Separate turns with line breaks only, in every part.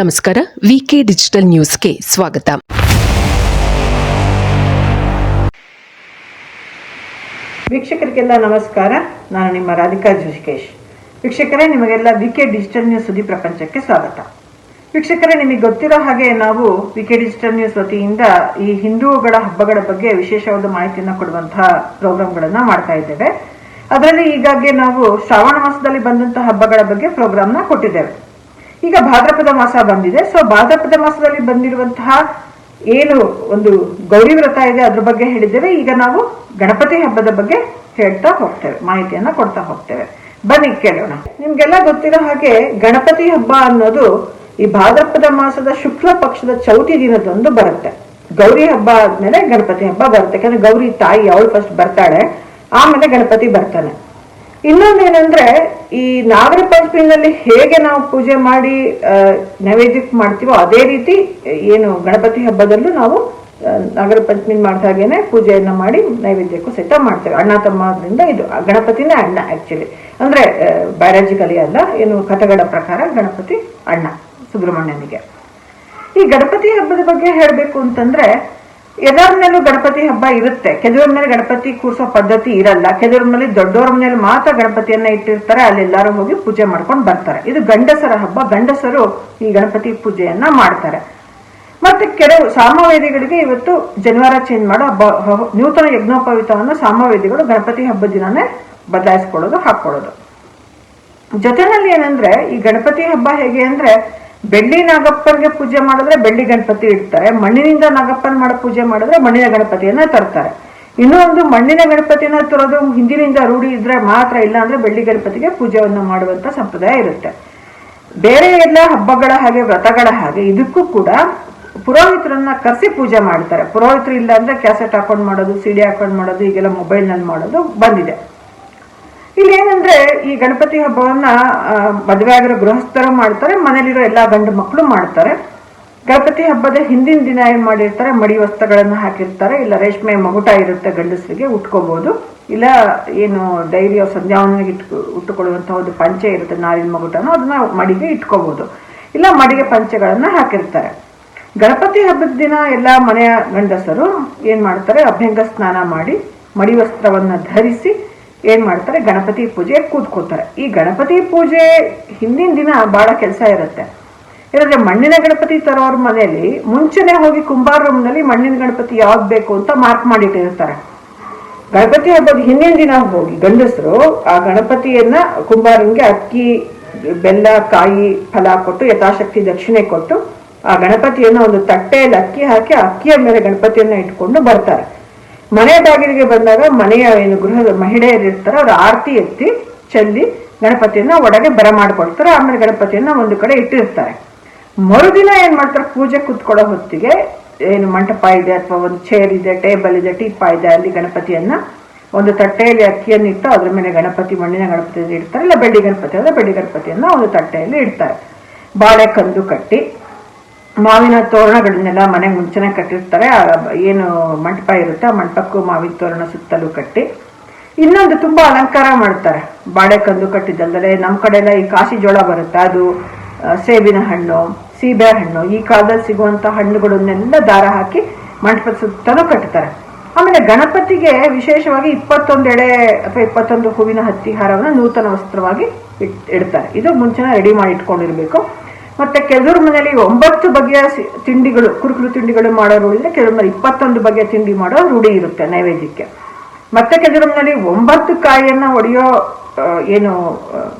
ನಮಸ್ಕಾರ, ವಿಕೆ ಡಿಜಿಟಲ್ ನ್ಯೂಸ್ಗೆ ಸ್ವಾಗತ.
ವೀಕ್ಷಕರಿಗೆಲ್ಲ ನಮಸ್ಕಾರ, ನಾನು ನಿಮ್ಮ ರಾಧಿಕಾ ಜುಷಿಕೇಶ್ ವೀಕ್ಷಕರೇ, ನಿಮಗೆಲ್ಲ ವಿಕೆ ಡಿಜಿಟಲ್ ನ್ಯೂಸ್ ಸುದ್ದಿ ಪ್ರಪಂಚಕ್ಕೆ ಸ್ವಾಗತ. ವೀಕ್ಷಕರೇ, ನಿಮಗೆ ಗೊತ್ತಿರೋ ಹಾಗೆ ನಾವು ವಿಕೆ ಡಿಜಿಟಲ್ ನ್ಯೂಸ್ ವತಿಯಿಂದ ಈ ಹಿಂದೂಗಳ ಹಬ್ಬಗಳ ಬಗ್ಗೆ ವಿಶೇಷವಾದ ಮಾಹಿತಿಯನ್ನು ಕೊಡುವಂತಹ ಪ್ರೋಗ್ರಾಮ್ಗಳನ್ನ ಮಾಡ್ತಾ ಇದ್ದೇವೆ. ಅದರಲ್ಲಿ ಈಗಾಗಲೇ ನಾವು ಶ್ರಾವಣ ಮಾಸದಲ್ಲಿ ಬಂದಂತಹ ಹಬ್ಬಗಳ ಬಗ್ಗೆ ಪ್ರೋಗ್ರಾಮ್ನ ಕೊಟ್ಟಿದ್ದೇವೆ. ಈಗ ಭಾದ್ರಪದ ಮಾಸ ಬಂದಿದೆ. ಸೊ ಭಾದ್ರಪದ ಮಾಸದಲ್ಲಿ ಬಂದಿರುವಂತಹ ಏನು ಒಂದು ಗೌರಿ ವ್ರತ ಇದೆ, ಅದ್ರ ಬಗ್ಗೆ ಹೇಳಿದ್ದೇವೆ. ಈಗ ನಾವು ಗಣಪತಿ ಹಬ್ಬದ ಬಗ್ಗೆ ಹೇಳ್ತಾ ಹೋಗ್ತೇವೆ, ಮಾಹಿತಿಯನ್ನ ಕೊಡ್ತಾ ಹೋಗ್ತೇವೆ. ಬನ್ನಿ, ಕೇಳೋಣ. ನಿಮ್ಗೆಲ್ಲ ಗೊತ್ತಿರೋ ಹಾಗೆ ಗಣಪತಿ ಹಬ್ಬ ಅನ್ನೋದು ಈ ಭಾದ್ರಪದ ಮಾಸದ ಶುಕ್ಲ ಪಕ್ಷದ ಚೌತಿ ದಿನದಂದು ಬರುತ್ತೆ. ಗೌರಿ ಹಬ್ಬ ಆದ್ಮೇಲೆ ಗಣಪತಿ ಹಬ್ಬ ಬರುತ್ತೆ. ಯಾಕಂದ್ರೆ ಗೌರಿ ತಾಯಿ ಅವಳು ಫಸ್ಟ್ ಬರ್ತಾಳೆ, ಆಮೇಲೆ ಗಣಪತಿ ಬರ್ತಾನೆ. ಇನ್ನೊಂದೇನಂದ್ರೆ, ಈ ನಾಗರ ಪಂಚಮಿನಲ್ಲಿ ಹೇಗೆ ನಾವು ಪೂಜೆ ಮಾಡಿ ನೈವೇದ್ಯಕ್ಕೆ ಮಾಡ್ತೀವೋ ಅದೇ ರೀತಿ, ಏನು ಗಣಪತಿ ಹಬ್ಬದಲ್ಲೂ ನಾವು ನಾಗರ ಪಂಚಮಿ ಮಾಡಿದ ಹಾಗೇನೆ ಪೂಜೆಯನ್ನ ಮಾಡಿ ನೈವೇದ್ಯಕ್ಕೂ ಸಹಿತ ಮಾಡ್ತೇವೆ. ಅಣ್ಣ ತಮ್ಮದ್ರಿಂದ ಇದು ಗಣಪತಿನೇ ಅಣ್ಣ ಆಕ್ಚುಲಿ ಅಂದ್ರೆ ಬಯಾಲಜಿಕಲಿ ಅಲ್ಲ, ಏನು ಕಥೆಗಳ ಪ್ರಕಾರ ಗಣಪತಿ ಅಣ್ಣ, ಸುಬ್ರಹ್ಮಣ್ಯನಿಗೆ. ಈ ಗಣಪತಿ ಹಬ್ಬದ ಬಗ್ಗೆ ಹೇಳಬೇಕು ಅಂತಂದ್ರೆ ಎಲ್ಲರ ಮೇಲೂ ಗಣಪತಿ ಹಬ್ಬ ಇರುತ್ತೆ. ಕೆಲವ್ರ ಮೇಲೆ ಗಣಪತಿ ಕೂರ್ಸೋ ಪದ್ಧತಿ ಇರಲ್ಲ. ಕೆಲವ್ರ ಮೇಲೆ ದೊಡ್ಡವ್ರ ಮೇಲೆ ಮಾತ್ರ ಗಣಪತಿಯನ್ನ ಇಟ್ಟಿರ್ತಾರೆ. ಅಲ್ಲಿ ಎಲ್ಲರೂ ಹೋಗಿ ಪೂಜೆ ಮಾಡ್ಕೊಂಡು ಬರ್ತಾರೆ. ಇದು ಗಂಡಸರ ಹಬ್ಬ. ಗಂಡಸರು ಈ ಗಣಪತಿ ಪೂಜೆಯನ್ನ ಮಾಡ್ತಾರೆ. ಮತ್ತೆ ಕೆಲವು ಸಾಮವೇದಿಗಳಿಗೆ ಇವತ್ತು ಜನಿವಾರ ಚೇಂಜ್ ಮಾಡೋ ಹಬ್ಬ ನೂತನ ಯಜ್ಞೋಪವಿತವನ್ನು ಸಾಮವೇದಿಗಳು ಗಣಪತಿ ಹಬ್ಬದ ದಿನನೇ ಬದಲಾಯಿಸ್ಕೊಳ್ಳೋದು ಹಾಕೊಳ್ಳೋದು ಜೊತೆನಲ್ಲಿ ಏನಂದ್ರೆ, ಈ ಗಣಪತಿ ಹಬ್ಬ ಹೇಗೆ ಅಂದ್ರೆ ಬೆಳ್ಳಿ ನಾಗಪ್ಪನ್ಗೆ ಪೂಜೆ ಮಾಡಿದ್ರೆ ಬೆಳ್ಳಿ ಗಣಪತಿ ಇಡ್ತಾರೆ, ಮಣ್ಣಿನಿಂದ ನಾಗಪ್ಪನ ಮಾಡೋ ಪೂಜೆ ಮಾಡಿದ್ರೆ ಮಣ್ಣಿನ ಗಣಪತಿಯನ್ನ ತರ್ತಾರೆ. ಇನ್ನೊಂದು ಮಣ್ಣಿನ ಗಣಪತಿಯನ್ನ ತರೋದು ಹಿಂದಿನಿಂದ ರೂಢಿ ಇದ್ರೆ ಮಾತ್ರ ಇಲ್ಲ ಅಂದ್ರೆ ಬೆಳ್ಳಿ ಗಣಪತಿಗೆ ಪೂಜೆಯನ್ನು ಮಾಡುವಂತ ಸಂಪ್ರದಾಯ ಇರುತ್ತೆ. ಬೇರೆ ಎಲ್ಲ ಹಬ್ಬಗಳ ಹಾಗೆ, ವ್ರತಗಳ ಹಾಗೆ, ಇದಕ್ಕೂ ಕೂಡ ಪುರೋಹಿತರನ್ನ ಕರೆಸಿ ಪೂಜೆ ಮಾಡ್ತಾರೆ. ಪುರೋಹಿತರು ಇಲ್ಲ ಅಂದ್ರೆ ಕ್ಯಾಸೆಟ್ ಹಾಕೊಂಡು ಮಾಡೋದು, ಸಿಡಿ ಹಾಕೊಂಡು ಮಾಡೋದು, ಈಗೆಲ್ಲ ಮೊಬೈಲ್ನಲ್ಲಿ ಮಾಡೋದು ಬಂದಿದೆ. ಇಲ್ಲಿ ಏನಂದ್ರೆ ಈ ಗಣಪತಿ ಹಬ್ಬವನ್ನ ಮದುವೆ ಆಗಿರೋ ಗೃಹಸ್ಥರು ಮಾಡ್ತಾರೆ, ಮನೇಲಿರೋ ಎಲ್ಲಾ ಗಂಡು ಮಕ್ಕಳು ಮಾಡ್ತಾರೆ. ಗಣಪತಿ ಹಬ್ಬದ ಹಿಂದಿನ ದಿನ ಏನ್ ಮಾಡಿರ್ತಾರೆ, ಮಡಿ ವಸ್ತ್ರಗಳನ್ನ ಹಾಕಿರ್ತಾರೆ, ಇಲ್ಲ ರೇಷ್ಮೆ ಮಗುಟ ಇರುತ್ತೆ ಗಂಡಸರಿಗೆ ಉಟ್ಕೋಬಹುದು ಇಲ್ಲ ಏನು ಡೈರಿ ಸಂಧ್ಯಾವನಿಗೆ ಇಟ್ಕೊ, ಉಟ್ಟುಕೊಳ್ಳುವಂತಹ ಒಂದು ಪಂಚೆ ಇರುತ್ತೆ, ನಾರಿನ ಮಗುಟನ, ಅದನ್ನ ಮಡಿಗೆ ಇಟ್ಕೋಬಹುದು ಇಲ್ಲ ಮಡಿಗೆ ಪಂಚೆಗಳನ್ನ ಹಾಕಿರ್ತಾರೆ. ಗಣಪತಿ ಹಬ್ಬದ ದಿನ ಎಲ್ಲಾ ಮನೆಯ ಗಂಡಸರು ಏನ್ ಮಾಡ್ತಾರೆ, ಅಭ್ಯಂಗ ಸ್ನಾನ ಮಾಡಿ ಮಡಿ ವಸ್ತ್ರವನ್ನ ಧರಿಸಿ ಏನ್ ಮಾಡ್ತಾರೆ? ಗಣಪತಿ ಪೂಜೆ ಕೂತ್ಕೋತಾರೆ ಈ ಗಣಪತಿ ಪೂಜೆ ಹಿಂದಿನ ದಿನ ಬಹಳ ಕೆಲಸ ಇರುತ್ತೆ. ಇಲ್ಲಂದ್ರೆ ಮಣ್ಣಿನ ಗಣಪತಿ ತರೋರ್ ಮನೆಯಲ್ಲಿ ಮುಂಚೆನೆ ಹೋಗಿ ಕುಂಬಾರ ರೂಮ್ನಲ್ಲಿ ಮಣ್ಣಿನ ಗಣಪತಿ ಯಾವ್ದು ಬೇಕು ಅಂತ ಮಾರ್ಕ್ ಮಾಡಿಟ್ಟಿರ್ತಾರೆ. ಗಣಪತಿ ಹಬ್ಬದ ಹಿಂದಿನ ದಿನ ಹೋಗಿ ಗಂಡಸರು ಆ ಗಣಪತಿಯನ್ನ ಕುಂಬಾರನ್ಗೆ ಅಕ್ಕಿ, ಬೆಲ್ಲ, ಕಾಯಿ, ಫಲ ಕೊಟ್ಟು, ಯಥಾಶಕ್ತಿ ದಕ್ಷಿಣೆ ಕೊಟ್ಟು ಆ ಗಣಪತಿಯನ್ನ ಒಂದು ತಟ್ಟೆಯಲ್ಲಿ ಅಕ್ಕಿ ಹಾಕಿ ಅಕ್ಕಿಯ ಮೇಲೆ ಗಣಪತಿಯನ್ನ ಇಟ್ಕೊಂಡು ಬರ್ತಾರೆ. ಮನೆ ಬಾಗಿಲಿಗೆ ಬಂದಾಗ ಮನೆಯ ಏನು ಗೃಹದ ಮಹಿಳೆಯರು ಇರ್ತಾರೆ, ಅವ್ರ ಆರತಿ ಎತ್ತಿ ಚೆಲ್ಲಿ ಗಣಪತಿಯನ್ನ ಒಳಗೆ ಬರಮಾಡ್ಕೊಳ್ತಾರೆ ಆಮೇಲೆ ಗಣಪತಿಯನ್ನ ಒಂದು ಕಡೆ ಇಟ್ಟಿರ್ತಾರೆ. ಮರುದಿನ ಏನ್ ಮಾಡ್ತಾರೆ, ಪೂಜೆ ಕುತ್ಕೊಳ್ಳೋ ಹೊತ್ತಿಗೆ ಏನು ಮಂಟಪ ಇದೆ ಅಥವಾ ಒಂದು ಚೇರ್ ಇದೆ ಟೇಬಲ್ ಇದೆ ಟೀಪ ಇದೆ, ಅಲ್ಲಿ ಗಣಪತಿಯನ್ನ ಒಂದು ತಟ್ಟೆಯಲ್ಲಿ ಅಕ್ಕಿಯನ್ನು ಇಟ್ಟು ಅದ್ರ ಮೇಲೆ ಗಣಪತಿ, ಮಣ್ಣಿನ ಗಣಪತಿಯನ್ನು ಇಡ್ತಾರೆ, ಇಲ್ಲ ಬೆಳ್ಳಿ ಗಣಪತಿ ಅಂದ್ರೆ ಬೆಳ್ಳಿ ಗಣಪತಿಯನ್ನ ಒಂದು ತಟ್ಟೆಯಲ್ಲಿ ಇಡ್ತಾರೆ. ಬಾಳೆ ಕಂದು ಕಟ್ಟಿ ಮಾವಿನ ತೋರಣಗಳನ್ನೆಲ್ಲ ಮನೆ ಮುಂಚೆನೆ ಕಟ್ಟಿರ್ತಾರೆ. ಏನು ಮಂಟಪ ಇರುತ್ತೆ, ಆ ಮಂಟಪಕ್ಕೂ ಮಾವಿನ ತೋರಣ ಸುತ್ತಲೂ ಕಟ್ಟಿ. ಇನ್ನೊಂದು ತುಂಬಾ ಅಲಂಕಾರ ಮಾಡ್ತಾರೆ. ಬಾಳೆ ಕಂದು ಕಟ್ಟಿದ್ದಲ್ದಲೆ ನಮ್ಮ ಕಡೆ ಎಲ್ಲ ಈ ಕಾಶಿ ಜೋಳ ಬರುತ್ತೆ. ಅದು ಸೇಬಿನ ಹಣ್ಣು, ಸೀಬೆ ಹಣ್ಣು, ಈ ಕಾಲದಲ್ಲಿ ಸಿಗುವಂತ ಹಣ್ಣುಗಳನ್ನೆಲ್ಲ ದಾರ ಹಾಕಿ ಮಂಟಪದ ಸುತ್ತಲೂ ಕಟ್ತಾರೆ. ಆಮೇಲೆ ಗಣಪತಿಗೆ ವಿಶೇಷವಾಗಿ ಇಪ್ಪತ್ತೊಂದು ಎಳೆ ಅಥವಾ ಇಪ್ಪತ್ತೊಂದು ಹೂವಿನ ಹತ್ತಿ ಹಾರವನ್ನು ನೂತನ ವಸ್ತ್ರವಾಗಿ ಇಡ್ತಾರೆ. ಇದು ಮುಂಚೆನೆ ರೆಡಿ ಮಾಡಿ ಇಟ್ಕೊಂಡಿರ್ಬೇಕು. ಮತ್ತೆ ಕೆಲವ್ರ ಮನೆಯಲ್ಲಿ ಒಂಬತ್ತು ಬಗೆಯ ತಿಂಡಿಗಳು ಕುರುಕುರು ತಿಂಡಿಗಳು ಮಾಡೋ ರೂಢಿ ಇದೆ ಕೆಲವ್ರ ಮನೆ ಇಪ್ಪತ್ತೊಂದು ಬಗೆಯ ತಿಂಡಿ ಮಾಡೋ ರೂಢಿ ಇರುತ್ತೆ ನೈವೇದ್ಯಕ್ಕೆ. ಮತ್ತೆ ಕೆಲವ್ರ ಮನೆಯಲ್ಲಿ ಒಂಬತ್ತು ಕಾಯಿಯನ್ನ ಒಡೆಯೋ ಏನು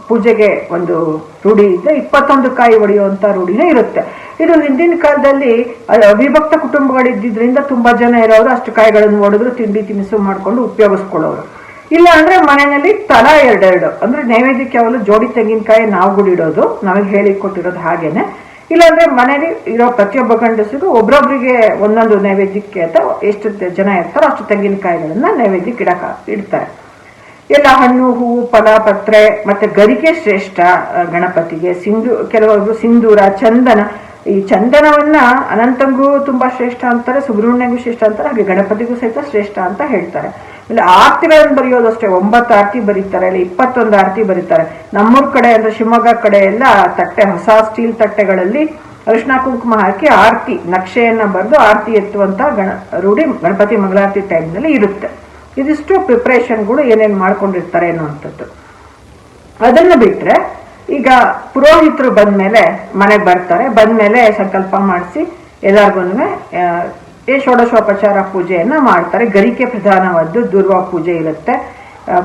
ಪೂಜೆಗೆ ಒಂದು ರೂಢಿ ಇದೆ ಇಪ್ಪತ್ತೊಂದು ಕಾಯಿ ಒಡೆಯುವಂತ ರೂಢಿನೇ ಇರುತ್ತೆ. ಇದು ಹಿಂದಿನ ಕಾಲದಲ್ಲಿ ವಿಭಕ್ತ ಅವಿಭಕ್ತ ಕುಟುಂಬಗಳಿದ್ದಿದ್ರಿಂದ ತುಂಬಾ ಜನ ಇರೋರು ಅಷ್ಟು ಕಾಯಿಗಳನ್ನು ಒಡೆದ್ರು ತಿಂಡಿ ತಿನಿಸು ಮಾಡ್ಕೊಂಡು ಉಪಯೋಗಿಸ್ಕೊಳ್ಳೋರು. ಇಲ್ಲ ಅಂದ್ರೆ ಮನೆಯಲ್ಲಿ ತಲ ಎರಡೆರಡು. ಅಂದ್ರೆ ನೈವೇದ್ಯಕ್ಕೆ ಅವಳು ಜೋಡಿ ತೆಂಗಿನಕಾಯಿ ನಾವು ಗುಡಿಡೋದು ನಮಗೆ ಹೇಳಿ ಕೊಟ್ಟಿರೋದು ಹಾಗೇನೆ. ಇಲ್ಲಾಂದ್ರೆ ಮನೇಲಿ ಇರೋ ಪ್ರತಿಯೊಬ್ಬ ಗಂಡಸಿಗೂ ಒಬ್ರೊಬ್ರಿಗೆ ಒಂದೊಂದು ನೈವೇದ್ಯಕ್ಕೆ ಅಂತ ಎಷ್ಟು ಜನ ಇರ್ತಾರೋ ಅಷ್ಟು ತೆಂಗಿನಕಾಯಿಗಳನ್ನ ನೈವೇದ್ಯಕ್ಕೆ ಇಡಕ ಇಡ್ತಾರೆ. ಎಲ್ಲ ಹಣ್ಣು, ಹೂವು, ಫಲ, ಪತ್ರೆ, ಮತ್ತೆ ಗರಿಕೆ ಶ್ರೇಷ್ಠ ಗಣಪತಿಗೆ, ಸಿಂಧು, ಕೆಲವೊಬ್ರು ಸಿಂಧೂರ, ಚಂದನ. ಈ ಚಂದನವನ್ನ ಅನಂತಂಗೂ ತುಂಬಾ ಶ್ರೇಷ್ಠ ಅಂತಾರೆ, ಸುಬ್ರಹ್ಮಣ್ಯಗೂ ಶ್ರೇಷ್ಠ ಅಂತಾರೆ, ಹಾಗೆ ಗಣಪತಿಗೂ ಸಹಿತ ಶ್ರೇಷ್ಠ ಅಂತ ಹೇಳ್ತಾರೆ. ಆಮೇಲೆ ಆರ್ತಿಗಳನ್ನು ಬರೆಯೋದಷ್ಟೇ ಒಂಬತ್ತು ಆರ್ತಿ ಬರೀತಾರೆ, ಅಲ್ಲಿ ಇಪ್ಪತ್ತೊಂದು ಆರ್ತಿ ಬರೀತಾರೆ. ನಮ್ಮೂರ್ ಕಡೆ ಅಂದ್ರೆ ಶಿವಮೊಗ್ಗ ಕಡೆ ಎಲ್ಲ ತಟ್ಟೆ, ಹೊಸ ಸ್ಟೀಲ್ ತಟ್ಟೆಗಳಲ್ಲಿ ಅರಿಶಿನ ಕುಂಕುಮ ಹಾಕಿ ಆರತಿ, ನಕ್ಷೆಯನ್ನ ಬರೆದು ಆರತಿ ಎತ್ತುವಂತ ಗಣ, ರೂಢಿ ಗಣಪತಿ ಮಂಗಳಾರತಿ ಟೈಮ್ನಲ್ಲಿ ಇರುತ್ತೆ. ಇದಿಷ್ಟು ಪ್ರಿಪ್ರೇಷನ್ಗಳು ಏನೇನು ಮಾಡ್ಕೊಂಡಿರ್ತಾರೆ ಅನ್ನುವಂಥದ್ದು ಅದನ್ನ ಬಿಟ್ರೆ ಈಗ ಪುರೋಹಿತರು ಬಂದ ಮೇಲೆ ಮನೆಗೆ ಬರ್ತಾರೆ, ಬಂದ್ಮೇಲೆ ಸಂಕಲ್ಪ ಮಾಡಿಸಿ ಎಲ್ಲಾರ್ಗು ಷೋಡಶೋಪಚಾರ ಪೂಜೆಯನ್ನು ಮಾಡ್ತಾರೆ. ಗರಿಕೆ ಪ್ರಧಾನವಾದ್ದು ದುರ್ವಾ ಪೂಜೆ ಇರುತ್ತೆ.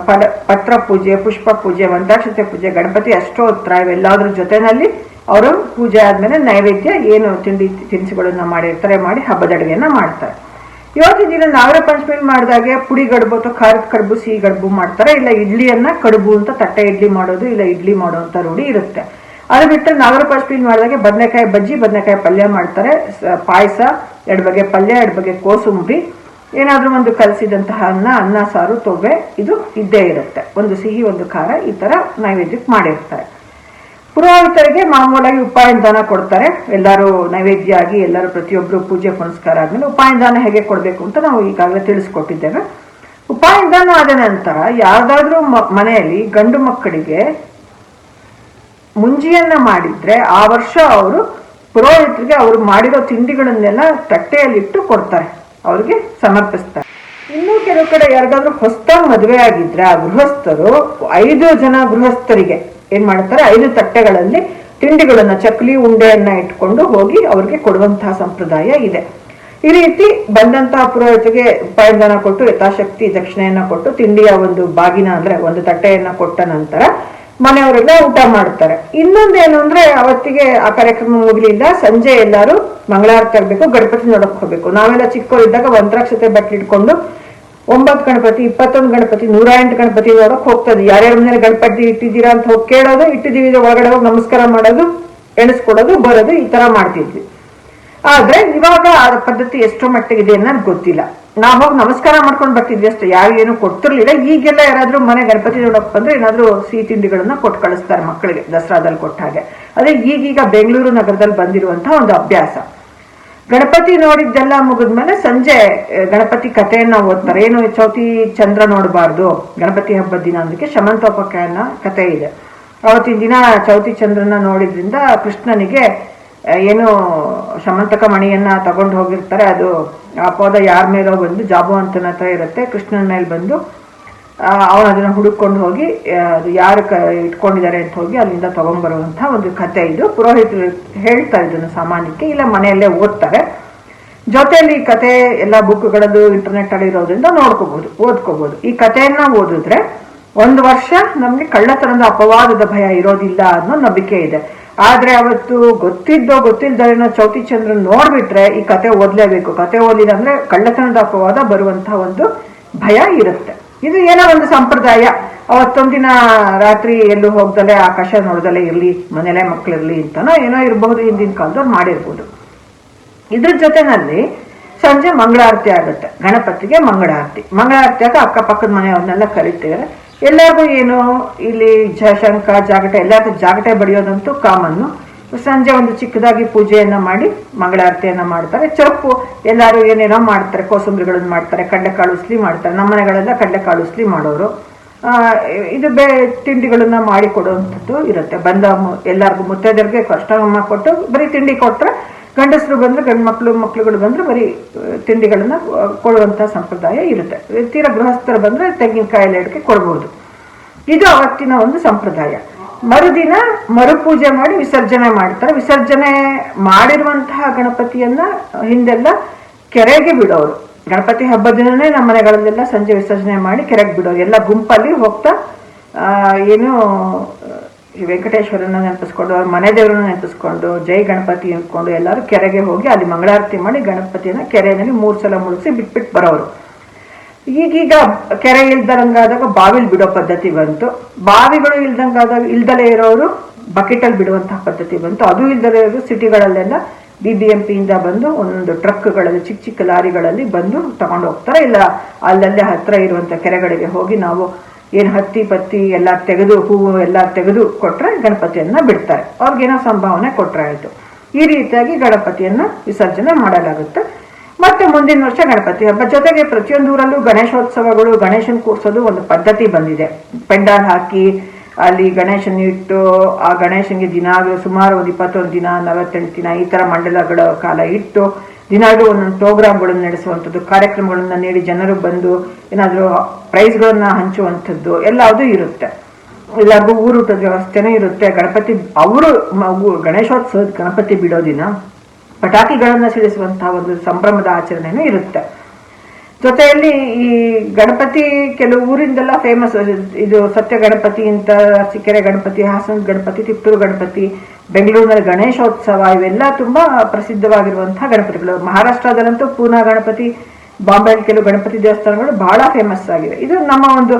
ಪದ ಪತ್ರ ಪೂಜೆ, ಪುಷ್ಪ ಪೂಜೆ ಮಂತ್ರಾಕ್ಷತೆ ಪೂಜೆ, ಗಣಪತಿ ಅಷ್ಟೋತ್ರ ಇವೆಲ್ಲದ್ರ ಜೊತೆನಲ್ಲಿ ಅವರು ಪೂಜೆ ಆದಮೇಲೆ ನೈವೇದ್ಯ ಏನು ತಿಂಡಿ ತಿನಿಸುಗಳನ್ನ ಮಾಡಿರ್ತಾರೆ ಮಾಡಿ ಹಬ್ಬದ ಅಡುಗೆಯನ್ನು ಮಾಡ್ತಾರೆ. ಇವತ್ತಿನ ದಿನ ನಾಗರ ಪಂಚಮಿ ಮಾಡಿದಾಗೆ ಪುಡಿ ಗಡ್ಬು ಅಥವಾ ಖಾರದ ಕಡುಬು, ಸಿಹಿ ಗಡ್ಬು ಮಾಡ್ತಾರೆ. ಇಲ್ಲ ಇಡ್ಲಿಯನ್ನ ಕಡುಬು ಅಂತ ತಟ್ಟೆ ಇಡ್ಲಿ ಮಾಡೋದು, ಇಲ್ಲ ಇಡ್ಲಿ ಮಾಡೋ ಅಂತ ರೂಢಿ ಇರುತ್ತೆ. ಅದು ಬಿಟ್ಟರೆ ನಾಗರ ಪಂಚಮಿ ಮಾಡಿದಾಗೆ ಬದನೆಕಾಯಿ ಬಜ್ಜಿ, ಬದನೆಕಾಯಿ ಪಲ್ಯ ಮಾಡ್ತಾರೆ. ಪಾಯಸ, ಎರಡು ಬಗೆ ಪಲ್ಯ, ಎರಡು ಬಗೆ ಕೋಸುಂಬರಿ. ಏನಾದರೂ ಒಂದು ಕಲಸಿದಂತಹ ಅನ್ನ ಅನ್ನ, ಸಾರು ತೊವೆ ಇದು ಇದ್ದೇ ಇರುತ್ತೆ. ಒಂದು ಸಿಹಿ, ಒಂದು ಖಾರ, ಈ ಥರ ನೈವೇದ್ಯಕ್ಕೆ ಮಾಡಿರ್ತಾರೆ. ಪುರೋಹಿತರಿಗೆ ಮಾಮೂಲಾಗಿ ಉಪಾಯನ ಕೊಡ್ತಾರೆ. ಎಲ್ಲರೂ ನೈವೇದ್ಯ ಆಗಿ ಎಲ್ಲರೂ ಪ್ರತಿಯೊಬ್ಬರು ಪೂಜೆ, ಪುನಸ್ಕಾರ ಆದಮೇಲೆ ಉಪಾಯನ ಹೇಗೆ ಕೊಡಬೇಕು ಅಂತ ನಾವು ಈಗಾಗಲೇ ತಿಳಿಸ್ಕೊಟ್ಟಿದ್ದೇವೆ. ಉಪಾಯನ ಆದ ನಂತರ ಯಾವುದಾದ್ರೂ ಮನೆಯಲ್ಲಿ ಗಂಡು ಮಕ್ಕಳಿಗೆ ಮುಂಜಿಯನ್ನ ಮಾಡಿದ್ರೆ ಆ ವರ್ಷ ಅವರು ಪುರೋಹಿತರಿಗೆ ಅವರು ಮಾಡಿರೋ ತಿಂಡಿಗಳನ್ನೆಲ್ಲ ತಟ್ಟೆಯಲ್ಲಿಟ್ಟು ಕೊಡ್ತಾರೆ, ಅವ್ರಿಗೆ ಸಮರ್ಪಿಸ್ತಾರೆ. ಇನ್ನೂ ಕೆಲವು ಕಡೆ ಯಾರಿಗಾದ್ರೂ ಹೊಸದಾಗಿ ಮದುವೆ ಆಗಿದ್ರೆ ಆ ಗೃಹಸ್ಥರು ಐದು ಜನ ಗೃಹಸ್ಥರಿಗೆ ಏನ್ ಮಾಡ್ತಾರೆ, ಐದು ತಟ್ಟೆಗಳಲ್ಲಿ ತಿಂಡಿಗಳನ್ನ, ಚಕ್ಲಿ, ಉಂಡೆಯನ್ನ ಇಟ್ಕೊಂಡು ಹೋಗಿ ಅವ್ರಿಗೆ ಕೊಡುವಂತಹ ಸಂಪ್ರದಾಯ ಇದೆ. ಈ ರೀತಿ ಬಂದಂತಹ ಪುರೋಹಿತರಿಗೆ ಉಪಾಯದಾನ ಕೊಟ್ಟು ಯಥಾಶಕ್ತಿ ದಕ್ಷಿಣೆಯನ್ನ ಕೊಟ್ಟು ತಿಂಡಿಯ ಒಂದು ಬಾಗಿನ ಅಂದ್ರೆ ಒಂದು ತಟ್ಟೆಯನ್ನ ಕೊಟ್ಟ ನಂತರ ಮನೆಯವರೆಲ್ಲ ಊಟ ಮಾಡ್ತಾರೆ. ಇನ್ನೊಂದೇನು ಅಂದ್ರೆ ಅವತ್ತಿಗೆ ಆ ಕಾರ್ಯಕ್ರಮ ಮುಗಿಲಿಲ್ಲ ಸಂಜೆ ಎಲ್ಲರೂ ಮಂಗಳಾರತಿ ಆಗ್ಬೇಕು ಗಣಪತಿ ನೋಡಕ್ ಹೋಗ್ಬೇಕು. ನಾವೆಲ್ಲ ಚಿಕ್ಕವರಿದ್ದಾಗ ಒಂದ್ರಾಕ್ಷತೆ ಬಟ್ಟೆ ಇಟ್ಕೊಂಡು ಒಂಬತ್ತು ಗಣಪತಿ, ಇಪ್ಪತ್ತೊಂದು ಗಣಪತಿ ನೂರ ಎಂಟು ಗಣಪತಿ ನೋಡಕ್ ಹೋಗ್ತದೆ. ಯಾರ್ಯಾರ ಮನೇಲಿ ಗಣಪತಿ ಇಟ್ಟಿದ್ದೀರಾ ಅಂತ ಹೋಗಿ ಕೇಳೋದು, ಇಟ್ಟಿದ್ದೀವಿ ಒಳಗಡೆ ಹೋಗಿ ನಮಸ್ಕಾರ ಮಾಡೋದು ಎಣಿಸ್ಕೊಡೋದು ಬರೋದು ಈ ತರ ಮಾಡ್ತಿದ್ವಿ. ಆದ್ರೆ ಇವಾಗ ಆ ಪದ್ಧತಿ ಎಷ್ಟೋ ಇದೆ ಅನ್ನೋದು ಗೊತ್ತಿಲ್ಲ. ನಾವು ಹೋಗಿ ನಮಸ್ಕಾರ ಮಾಡ್ಕೊಂಡು ಬರ್ತಿದ್ವಿ ಅಷ್ಟೇ, ಯಾರು ಏನು ಕೊಡ್ತಿರ್ಲಿಲ್ಲ ಈಗೆಲ್ಲ ಯಾರಾದ್ರೂ ಮನೆ ಗಣಪತಿ ನೋಡಕ್ ಬಂದ್ರೆ ಏನಾದ್ರೂ ಸಿಹಿ ತಿಂಡಿಗಳನ್ನ ಕೊಟ್ಟು ಕಳಿಸ್ತಾರೆ ಮಕ್ಕಳಿಗೆ, ದಸರಾದಲ್ಲಿ ಕೊಟ್ಟ ಹಾಗೆ. ಅದೇ ಈಗೀಗ ಬೆಂಗಳೂರು ನಗರದಲ್ಲಿ ಬಂದಿರುವಂತಹ ಒಂದು ಅಭ್ಯಾಸ. ಗಣಪತಿ ನೋಡಿದ್ದೆಲ್ಲ ಮುಗಿದ್ಮೇಲೆ ಸಂಜೆ ಗಣಪತಿ ಕಥೆಯನ್ನ ಓದ್ತಾರೆ. ಏನು ಚೌತಿ ಚಂದ್ರ ನೋಡಬಾರ್ದು, ಗಣಪತಿ ಹಬ್ಬದ ದಿನ ಅಂದಕ್ಕೆ ಶಮಂತೋಪಕಯನ ಕಥೆ ಇದೆ. ಅವತ್ತಿನ ದಿನ ಚೌತಿ ಚಂದ್ರನ ನೋಡಿದ್ರಿಂದ ಕೃಷ್ಣನಿಗೆ ಏನು ಸಮಂತಕ ಮಣಿಯನ್ನ ತಗೊಂಡು ಹೋಗಿರ್ತಾರೆ, ಅದು ಆ ಪೌದ ಯಾರ ಮೇಲೋ ಬಂದು ಜಾಬುವಂತನ ಹತ್ರ ಇರುತ್ತೆ, ಕೃಷ್ಣನ ಮೇಲೆ ಬಂದು ಅವನು ಅದನ್ನ ಹುಡುಕೊಂಡು ಹೋಗಿ ಅದು ಯಾರು ಕ, ಇಟ್ಕೊಂಡಿದ್ದಾರೆ ಅಂತ ಹೋಗಿ ಅಲ್ಲಿಂದ ತಗೊಂಡ್ಬರುವಂಥ ಒಂದು ಕತೆ ಇದು. ಪುರೋಹಿತರು ಹೇಳ್ತಾರೆ ಇದನ್ನು ಸಾಮಾನ್ಯಕ್ಕೆ, ಇಲ್ಲ ಮನೆಯಲ್ಲೇ ಓದ್ತಾರೆ. ಜೊತೆಯಲ್ಲಿ ಈ ಕತೆ ಎಲ್ಲ ಬುಕ್ಗಳದ್ದು ಇಂಟರ್ನೆಟ್ ಅಲ್ಲಿ ಇರೋದ್ರಿಂದ ನೋಡ್ಕೋಬಹುದು ಓದ್ಕೋಬಹುದು ಈ ಕಥೆಯನ್ನ ಓದಿದ್ರೆ ಒಂದು ವರ್ಷ ನಮ್ಗೆ ಕಳ್ಳತನದ ಅಪವಾದದ ಭಯ ಇರೋದಿಲ್ಲ ಅನ್ನೋ ನಂಬಿಕೆ ಇದೆ. ಆದ್ರೆ ಅವತ್ತು ಗೊತ್ತಿದ್ದೋ ಗೊತ್ತಿಲ್ದೇನೋ ಚೌತಿ ಚಂದ್ರನ್ ನೋಡ್ಬಿಟ್ರೆ ಈ ಕತೆ ಓದ್ಲೇಬೇಕು. ಕತೆ ಓದಿದ ಅಂದ್ರೆ ಕಳ್ಳತನದ ಅಪವಾದ ಬರುವಂತಹ ಒಂದು ಭಯ ಇರುತ್ತೆ. ಇದು ಏನೋ ಒಂದು ಸಂಪ್ರದಾಯ. ಅವತ್ತೊಂದಿನ ರಾತ್ರಿ ಎಲ್ಲೂ ಹೋಗ್ದಲೆ ಆಕಾಶ ನೋಡ್ದಲೆ ಇರ್ಲಿ ಮನೇಲೆ ಮಕ್ಳಿರ್ಲಿ ಅಂತನೋ ಏನೋ ಇರಬಹುದು ಹಿಂದಿನ ಕಾಲದವ್ರು ಮಾಡಿರ್ಬೋದು. ಇದ್ರ ಜೊತೆನಲ್ಲಿ ಸಂಜೆ ಮಂಗಳಾರತಿ ಆಗುತ್ತೆ. ಗಣಪತಿಗೆ ಮಂಗಳಾರತಿ. ಮಂಗಳಾರತಿಯಾಗ ಅಕ್ಕಪಕ್ಕದ ಮನೆಯವ್ರನ್ನೆಲ್ಲ ಕರಿತಾರೆ ಎಲ್ಲರಿಗೂ ಏನು ಇಲ್ಲಿ ಜಯಶಂಕ ಜಾಗಟೆ, ಎಲ್ಲರಿಗೂ ಜಾಗಟೆ ಬಡಿಯೋದಂತೂ ಕಾಮನ್ನು. ಸಂಜೆ ಒಂದು ಚಿಕ್ಕದಾಗಿ ಪೂಜೆಯನ್ನ ಮಾಡಿ, ಮಂಗಳಾರತಿಯನ್ನ ಮಾಡ್ತಾರೆ. ಚೊಪ್ಪು ಎಲ್ಲರೂ ಏನೇನೋ ಮಾಡ್ತಾರೆ, ಕೋಸಂಬರಿಗಳನ್ನು ಮಾಡ್ತಾರೆ, ಕಡಲೆಕಾಳು ಉಸ್ಲಿ ಮಾಡ್ತಾರೆ. ನಮ್ಮ ಮನೆಗಳೆಲ್ಲ ಕಡಲೆಕಾಳು ಉಸ್ಲಿ ಮಾಡೋರು. ಇದು ಬೇ, ತಿಂಡಿಗಳನ್ನ ಮಾಡಿ ಕೊಡುವಂಥದ್ದು ಇರುತ್ತೆ. ಬಂದ ಎಲ್ಲರಿಗೂ ಮುತ್ತೈದರಿಗೆ ಕಷ್ಟ ಕೊಟ್ಟು ಬರೀ ತಿಂಡಿ ಕೊಟ್ರೆ ಗಂಡಸರು ಬಂದ್ರೆ ಗಂಡು ಮಕ್ಕಳು ಮಕ್ಕಳುಗಳು ಬಂದ್ರೆ ಬರೀ ತಿಂಡಿಗಳನ್ನು ಕೊಡುವಂಥ ಸಂಪ್ರದಾಯ ಇರುತ್ತೆ. ತೀರ ಗೃಹಸ್ಥರು ಬಂದ್ರೆ ತೆಂಗಿನಕಾಯಿ ಅಡಿಕೆ ಕೊಡ್ಬೋದು. ಇದು ಅವತ್ತಿನ ಒಂದು ಸಂಪ್ರದಾಯ. ಮರುದಿನ ಮರುಪೂಜೆ ಮಾಡಿ ವಿಸರ್ಜನೆ ಮಾಡ್ತಾರೆ. ವಿಸರ್ಜನೆ ಮಾಡಿರುವಂತಹ ಗಣಪತಿಯನ್ನ ಹಿಂದೆಲ್ಲ ಕೆರೆಗೆ ಬಿಡೋರು. ಗಣಪತಿ ಹಬ್ಬದ ದಿನನೇ ನಮ್ಮ ಮನೆಗಳಲ್ಲೆಲ್ಲ ಸಂಜೆ ವಿಸರ್ಜನೆ ಮಾಡಿ ಕೆರೆಗೆ ಬಿಡೋರು. ಎಲ್ಲ ಗುಂಪಲ್ಲಿ ಹೋಗ್ತಾ ಏನು ಈ ವೆಂಕಟೇಶ್ವರನ ನೆನಪಿಸ್ಕೊಂಡು, ಅವ್ರ ಮನೆ ದೇವರನ್ನ ನೆನಪಿಸ್ಕೊಂಡು, ಜೈ ಗಣಪತಿ ಅಂದ್ಕೊಂಡು ಎಲ್ಲರೂ ಕೆರೆಗೆ ಹೋಗಿ ಅಲ್ಲಿ ಮಂಗಳಾರತಿ ಮಾಡಿ ಗಣಪತಿಯನ್ನ ಕೆರೆಯಲ್ಲಿ ಮೂರು ಸಲ ಮುಳುಗಿಸಿ ಬಿಟ್ಬಿಟ್ಟು ಬರೋರು. ಈಗೀಗ ಕೆರೆ ಇಲ್ದಂಗಾದಾಗ ಬಾವಿಲ್ ಬಿಡೋ ಪದ್ಧತಿ ಬಂತು. ಬಾವಿಗಳು ಇಲ್ದಂಗಾದಾಗ ಇಲ್ದಲೇ ಇರೋರು ಬಕೆಟಲ್ಲಿ ಬಿಡುವಂತಹ ಪದ್ಧತಿ ಬಂತು. ಅದು ಇಲ್ದಲೇ ಇರೋರು ಸಿಟಿಗಳಲ್ಲೆಲ್ಲ ಬಿ ಬಿ ಎಂ ಪಿಯಿಂದ ಬಂದು ಒಂದೊಂದು ಟ್ರಕ್ಗಳಲ್ಲಿ, ಚಿಕ್ಕ ಚಿಕ್ಕ ಲಾರಿಗಳಲ್ಲಿ ಬಂದು ತಗೊಂಡು ಹೋಗ್ತಾರೆ ಇಲ್ಲ, ಅಲ್ಲಲ್ಲೇ ಹತ್ರ ಇರುವಂತ ಕೆರೆಗಳಿಗೆ ಹೋಗಿ ನಾವು ಏನ್ ಹತ್ತಿ, ಪತ್ತಿ ಎಲ್ಲ ತೆಗೆದು, ಹೂವು ಎಲ್ಲ ತೆಗೆದು ಕೊಟ್ಟರೆ ಗಣಪತಿಯನ್ನ ಬಿಡ್ತಾರೆ. ಅವ್ರಿಗೇನೋ ಸಂಭಾವನೆ ಕೊಟ್ರೆ ಆಯ್ತು. ಈ ರೀತಿಯಾಗಿ ಗಣಪತಿಯನ್ನ ವಿಸರ್ಜನೆ ಮಾಡಲಾಗುತ್ತೆ. ಮತ್ತೆ ಮುಂದಿನ ವರ್ಷ ಗಣಪತಿ ಹಬ್ಬ. ಜೊತೆಗೆ ಪ್ರತಿಯೊಂದು ಊರಲ್ಲೂ ಗಣೇಶೋತ್ಸವಗಳು, ಗಣೇಶನ್ ಕೂರಿಸೋದು ಒಂದು ಪದ್ಧತಿ ಬಂದಿದೆ. ಪೆಂಡಾಲ್ ಹಾಕಿ ಅಲ್ಲಿ ಗಣೇಶನ ಇಟ್ಟು, ಆ ಗಣೇಶನಿಗೆ ದಿನಾಗಲೂ ಸುಮಾರು ಒಂದು ಇಪ್ಪತ್ತೊಂದು ದಿನ, ನಲವತ್ತೆಂಟು ದಿನ ಈ ಥರ ಮಂಡಲಗಳ ಕಾಲ ಇಟ್ಟು ದಿನಾಗಲೂ ಒಂದೊಂದು ಪ್ರೋಗ್ರಾಮ್ಗಳನ್ನು ನಡೆಸುವಂಥದ್ದು, ಕಾರ್ಯಕ್ರಮಗಳನ್ನು ನೀಡಿ ಜನರು ಬಂದು ಏನಾದರೂ ಪ್ರೈಸ್ಗಳನ್ನು ಹಂಚುವಂಥದ್ದು ಎಲ್ಲದೂ ಇರುತ್ತೆ. ಎಲ್ಲರಿಗೂ ಊರೂಟದ ವ್ಯವಸ್ಥೆನೂ ಇರುತ್ತೆ. ಗಣಪತಿ, ಅವರು ಗಣೇಶೋತ್ಸವದ ಗಣಪತಿ ಬಿಡೋ ದಿನ, ಪಟಾಕಿಗಳನ್ನು ಸಿಡಿಸುವಂತಹ ಒಂದು ಸಂಭ್ರಮದ ಆಚರಣೆನೂ ಇರುತ್ತೆ. ಜೊತೆಯಲ್ಲಿ ಈ ಗಣಪತಿ ಕೆಲವು ಊರಿಂದೆಲ್ಲ ಫೇಮಸ್ ಇದು ಸತ್ಯ ಗಣಪತಿ ಅಂತ, ಸಿಕ್ಕೆರೆ ಗಣಪತಿ, ಹಾಸನ ಗಣಪತಿ ತಿಪ್ಪೂರು ಗಣಪತಿ, ಬೆಂಗಳೂರಿನಲ್ಲಿ ಗಣೇಶೋತ್ಸವ, ಇವೆಲ್ಲ ತುಂಬಾ ಪ್ರಸಿದ್ಧವಾಗಿರುವಂತಹ ಗಣಪತಿಗಳು. ಮಹಾರಾಷ್ಟ್ರದಲ್ಲಂತೂ ಪೂನಾ ಗಣಪತಿ, ಬಾಂಬೆಯಲ್ಲಿ ಕೆಲವು ಗಣಪತಿ ದೇವಸ್ಥಾನಗಳು ಬಹಳ ಫೇಮಸ್ ಆಗಿವೆ. ಇದು ನಮ್ಮ ಒಂದು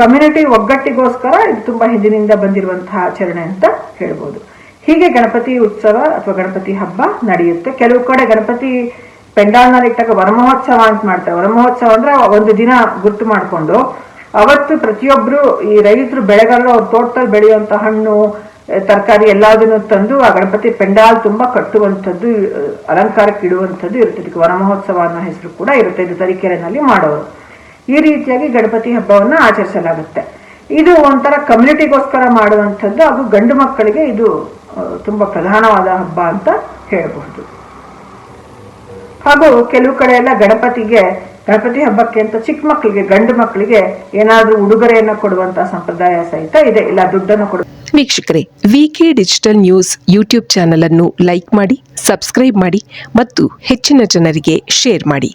ಕಮ್ಯುನಿಟಿ ಒಗ್ಗಟ್ಟಿಗೋಸ್ಕರ ಇದು ತುಂಬಾ ಹಿಂದಿನಿಂದ ಬಂದಿರುವಂತಹ ಆಚರಣೆ ಅಂತ ಹೇಳ್ಬೋದು. ಹೀಗೆ ಗಣಪತಿ ಉತ್ಸವ ಅಥವಾ ಗಣಪತಿ ಹಬ್ಬ ನಡೆಯುತ್ತೆ. ಕೆಲವು ಕಡೆ ಗಣಪತಿ ಪೆಂಡಾಲ್ನಲ್ಲಿ ಇಟ್ಟಾಗ ವರಮಹೋತ್ಸವ ಅಂತ ಮಾಡ್ತಾರೆ. ವರಮಹೋತ್ಸವ ಅಂದ್ರೆ ಒಂದು ದಿನ ಗುರ್ತು ಮಾಡಿಕೊಂಡು, ಅವತ್ತು ಪ್ರತಿಯೊಬ್ರು ಈ ರೈತರು ಬೆಳೆಗಾರರು ಅವ್ರ ತೋಟದಲ್ಲಿ ಬೆಳೆಯುವಂತ ಹಣ್ಣು ತರಕಾರಿ ಎಲ್ಲದನ್ನು ತಂದು, ಆ ಗಣಪತಿ ಪೆಂಡಾಲ್ ತುಂಬಾ ಕಟ್ಟುವಂಥದ್ದು ಅಲಂಕಾರಕ್ಕೆ ಇಡುವಂಥದ್ದು ಇರುತ್ತೆ ಇದಕ್ಕೆ ವನಮಹೋತ್ಸವ ಅನ್ನೋ ಹೆಸರು ಕೂಡ ಇರುತ್ತೆ. ಇದು ತರೀಕೆರೆನಲ್ಲಿ ಮಾಡೋರು. ಈ ರೀತಿಯಾಗಿ ಗಣಪತಿ ಹಬ್ಬವನ್ನ ಆಚರಿಸಲಾಗುತ್ತೆ. ಇದು ಒಂಥರ ಕಮ್ಯುನಿಟಿಗೋಸ್ಕರ ಮಾಡುವಂಥದ್ದು ಹಾಗೂ ಗಂಡು ಮಕ್ಕಳಿಗೆ ಇದು ತುಂಬಾ ಪ್ರಧಾನವಾದ ಹಬ್ಬ ಅಂತ ಹೇಳಬಹುದು. ಹಾಗೂ ಕೆಲವು ಕಡೆ ಎಲ್ಲ ಗಣಪತಿಗೆ, ಗಣಪತಿ ಹಬ್ಬಕ್ಕೆ ಅಂತ ಚಿಕ್ಕ ಮಕ್ಕಳಿಗೆ, ಗಂಡು ಮಕ್ಕಳಿಗೆ ಏನಾದ್ರೂ ಉಡುಗೊರೆಯನ್ನ ಕೊಡುವಂತಹ ಸಂಪ್ರದಾಯ ಸಹಿತ ಇದೆ. ಇಲ್ಲ, ದುಡ್ಡನ್ನು ಕೊಡು
ವೀಕ್ಷಕರೇ VK digital news YouTube channel ಅನ್ನು ಲೈಕ್ ಮಾಡಿ ಸಬ್ಸ್ಕ್ರೈಬ್ ಮಾಡಿ, ಮತ್ತು ಹೆಚ್ಚಿನ ಜನರಿಗೆ ಶೇರ್ ಮಾಡಿ.